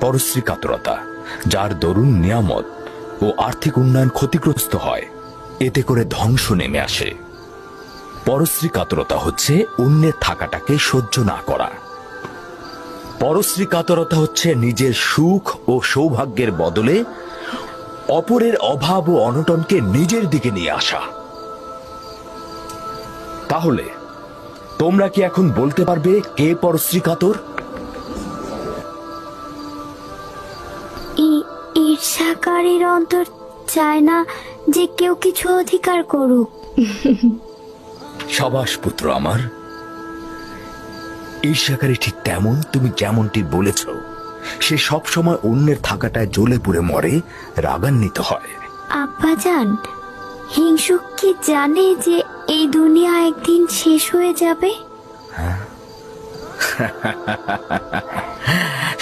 পরশ্রী কাতরতা যার দরুন নিয়ামত ও আর্থিক উন্নয়ন ক্ষতিগ্রস্ত হয়, এতে করে ধ্বংস নেমে আসে। পরশ্রী কাতরতা হচ্ছে অন্যের থাকাটাকে সহ্য না করা। পরশ্রী কাতরতা হচ্ছে নিজের সুখ ও সৌভাগ্যের বদলে অপরের অভাব ও অনটনকে নিজের দিকে নিয়ে আসা। তাহলে, তোমরা কি এখন বলতে পারবে কে পরশ্রী কাতর ঈর্ষাকারীর অন্তর চায় না যে কেউ কিছু অধিকার করুক। সবাস পুত্র আমার ঈর্ষাকারী ঠিক তেমন তুমি যেমনটি বলেছ সে সব সময় অন্যের থাকাটায় জ্বলে পুড়ে মরে রাগান্বিত হয়। আব্বাজান হিংসুক কি জানে যে এই দুনিয়া একদিন শেষ হয়ে যাবে?